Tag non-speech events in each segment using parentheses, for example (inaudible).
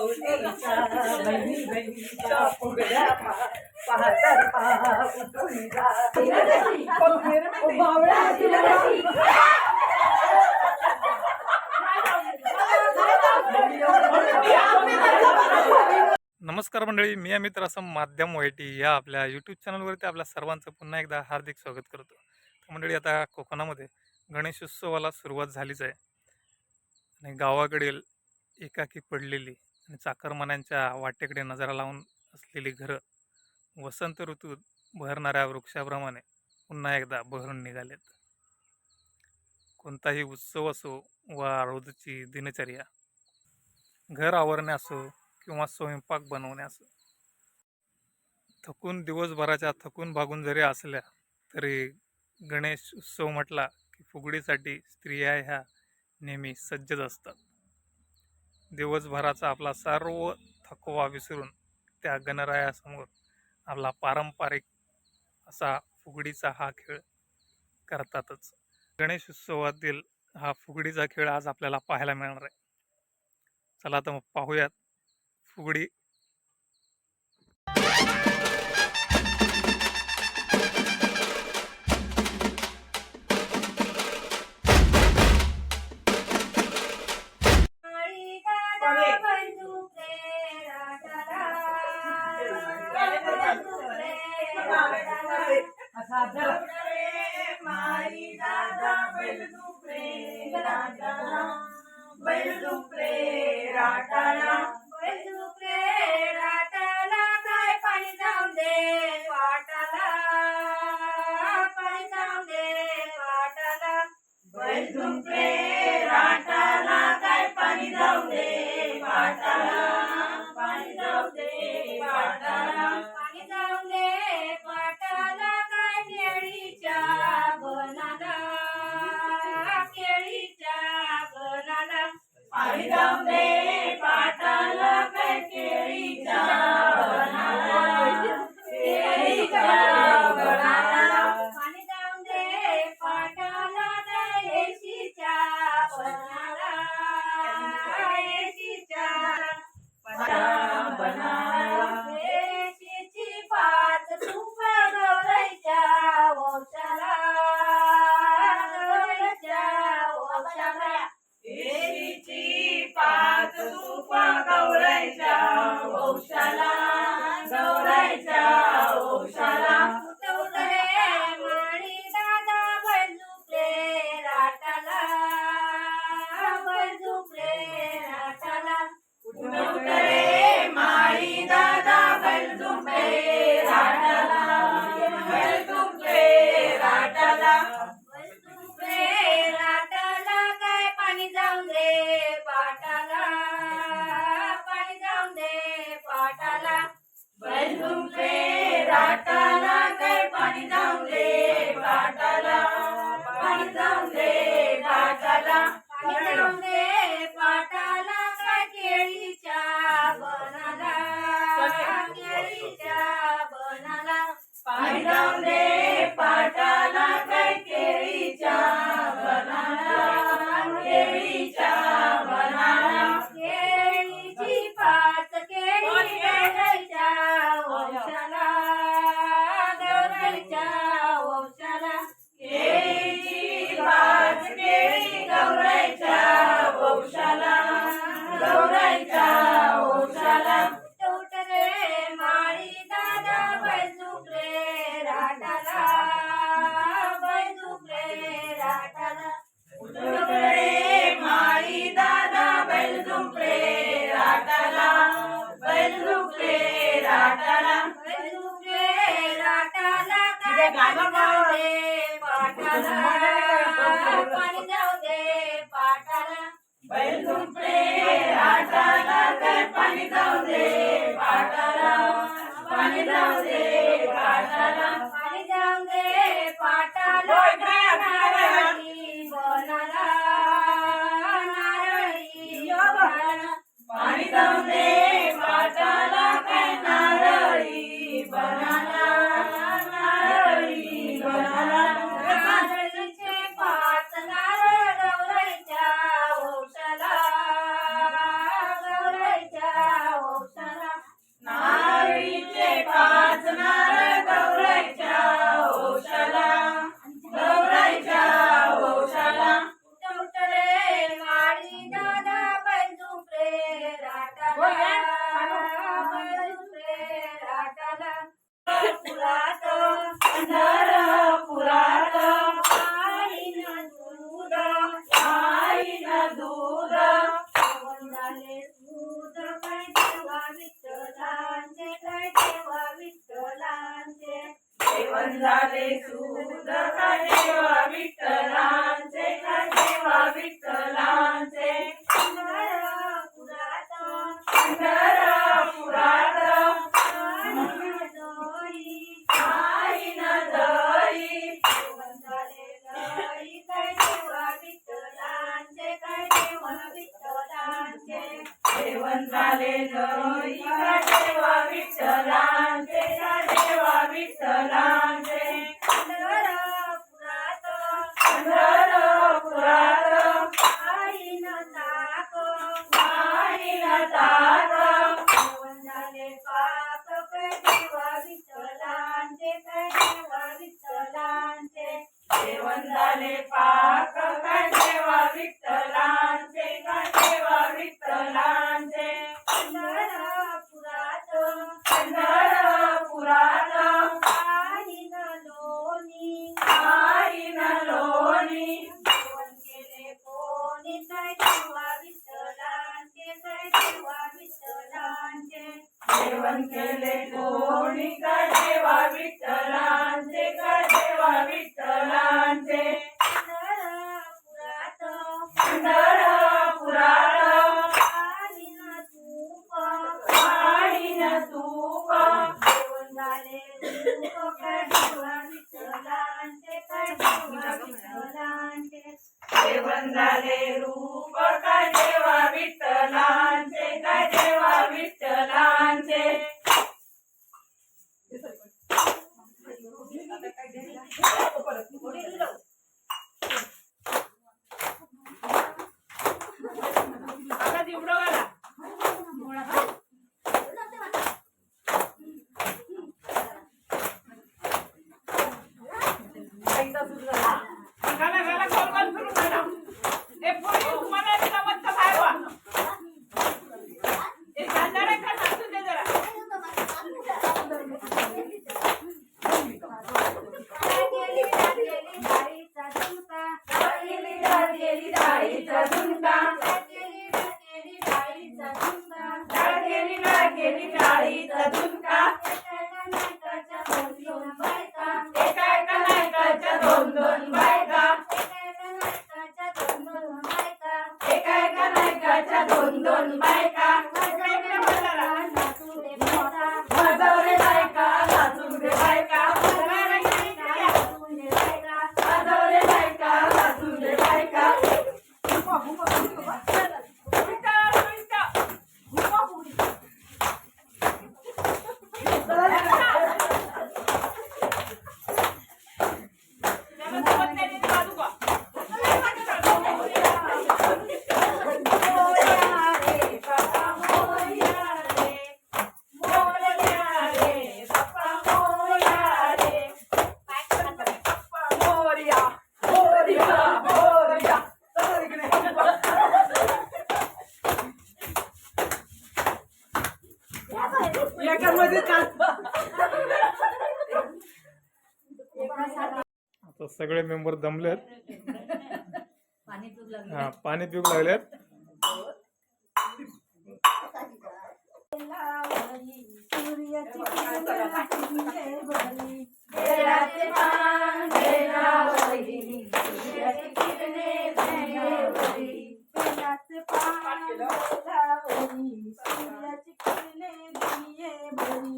नमस्कार मंडळी मी अमित रसम माध्यम वाईटी या आपल्या यूट्यूब चॅनलवरती आपल्या सर्वांचं पुन्हा एकदा हार्दिक स्वागत करतो. तर मंडळी आता कोकणामध्ये गणेशोत्सवाला सुरुवात झालीच आहे. आणि गावाकडील एकाकी पडलेली आणि चाकरमान्यांच्या वाटेकडे नजरा लावून असलेली घरं वसंत ऋतूत बहरणाऱ्या वृक्षाप्रमाणे पुन्हा एकदा बहरून निघालेत. कोणताही उत्सव असो वा रोजची दिनचर्या घर आवरणे असो किंवा स्वयंपाक बनवणे असो थकून दिवसभराच्या थकून भागून जरी असल्या तरी गणेश उत्सव म्हटला की फुगडीसाठी स्त्रिया ह्या नेहमी सज्जच असतात. दिवसभराचा आपला सर्व थकवा विसरून त्या गणरायासमोर आपला पारंपरिक असा फुगडीचा हा खेळ करतातच. गणेश उत्सवातील हा फुगडीचा खेळ आज आपल्याला पाहायला मिळणार आहे. चला तर मग पाहूयात फुगडी ఆటలా బయలు ప్రేరాటలా బయలు ప్రేరాటలా काय पाणी जाऊन दे वाटाला पाणी जाऊन दे वाटाला बयू सुद कदेवा विठ्ठलांचे कदेवा विठ्ठला देवन केले कोणी काढ Por aquí, por. आता सगळे मेंबर दमलेत. हा पाणी पिऊ लागलेत. baby.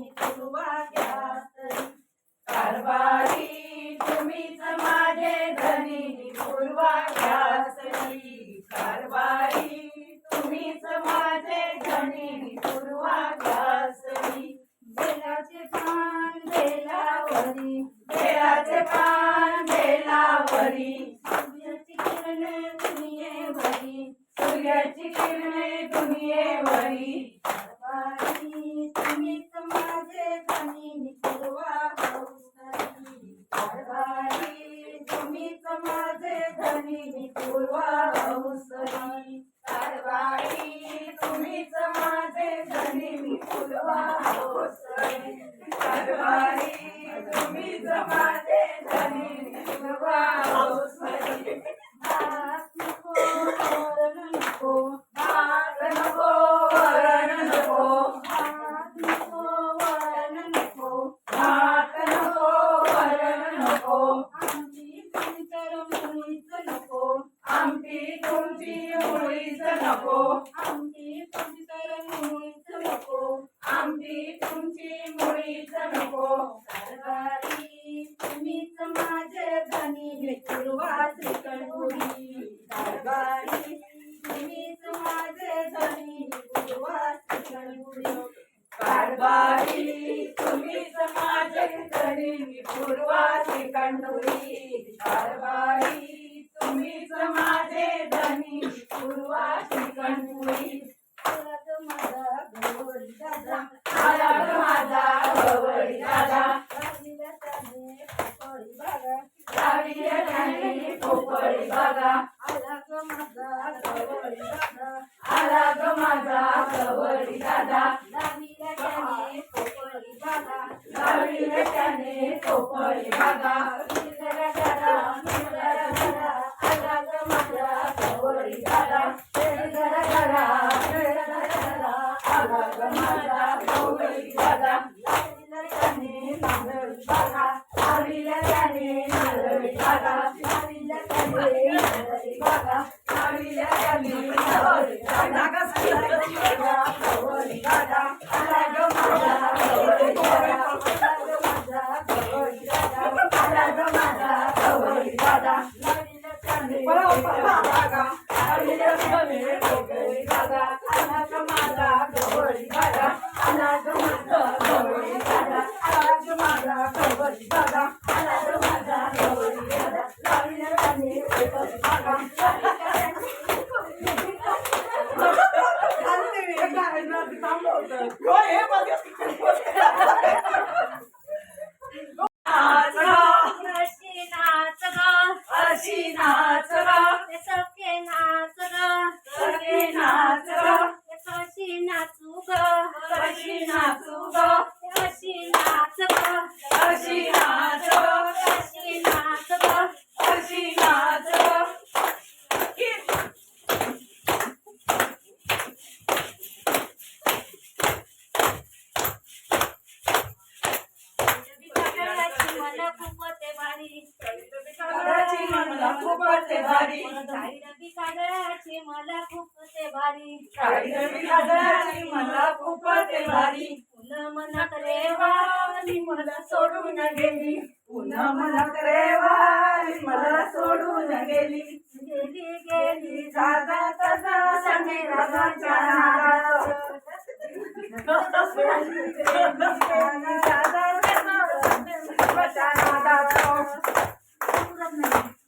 你 कारभारी तुम्हीच माझे धनी पूर्वा प्रिय होळी नको सोडून गेली. गेली जागा तसा सने (laughs)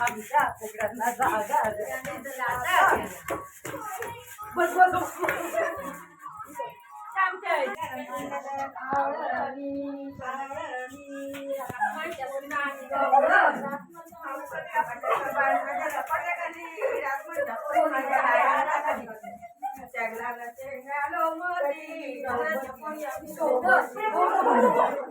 आमच्या कुकड्यांना जागा Thank you.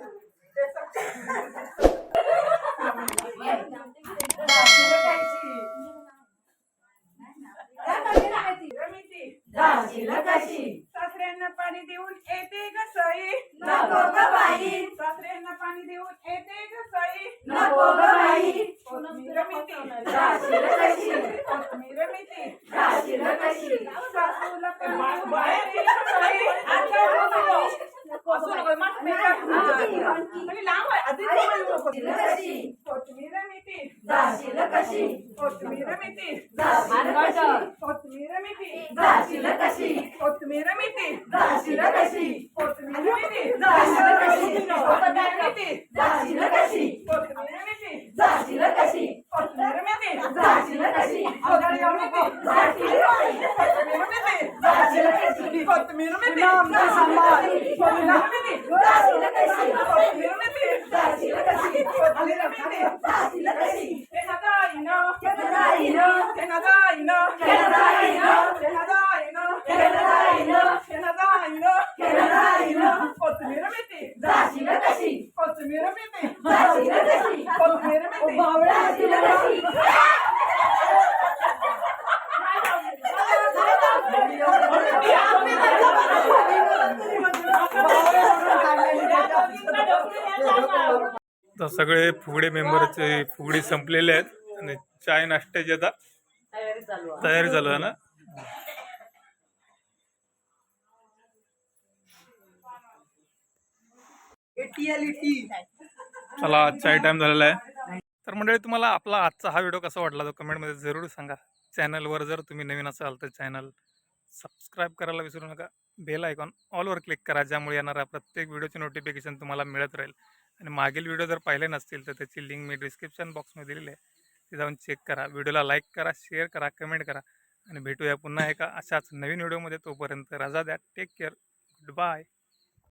कशी कोथमीर मेथी जाशील कशी? कोथमीर मेथी जाशील कशी? कोथमीर मेथी जाशील कशी? कोथमीर मेथी जाशील कशी? कोथमीर मेथी जाशील कशी? कोथमीर मेथी जाशील कशी? कोथमीर मेथी जाशील कशी? कोथमीर Che सगळे फुगडे मेंबरचे फुगडी संपलेले आहेत आणि चाय नाश्त्याची आता तयारी चालू आहे. ना? चला चाय टाइम झालेला आहे. तर मंडळी तुम्हाला आपला आजचा हा व्हिडिओ कसा वाटला तो कमेंटमध्ये जरूर सांगा. चॅनलवर जर तुम्ही नवीन असाल तर चॅनल सबस्क्राईब करायला विसरू नका. बेल आयकॉन ऑलवर क्लिक करा ज्यामुळे येणारा प्रत्येक व्हिडिओचे नोटिफिकेशन तुम्हाला मिळत राहील. आणि मागील व्हिडिओ जर पाहिले नसतील तर त्याची लिंक मी डिस्क्रिप्शन बॉक्समध्ये दिलेली आहे. ते जाऊन चेक करा. व्हिडिओला लाईक करा शेअर करा कमेंट करा. आणि भेटूया पुन्हा एका अशाच नवीन व्हिडिओमध्ये तोपर्यंत रजा द्या. Take care good bye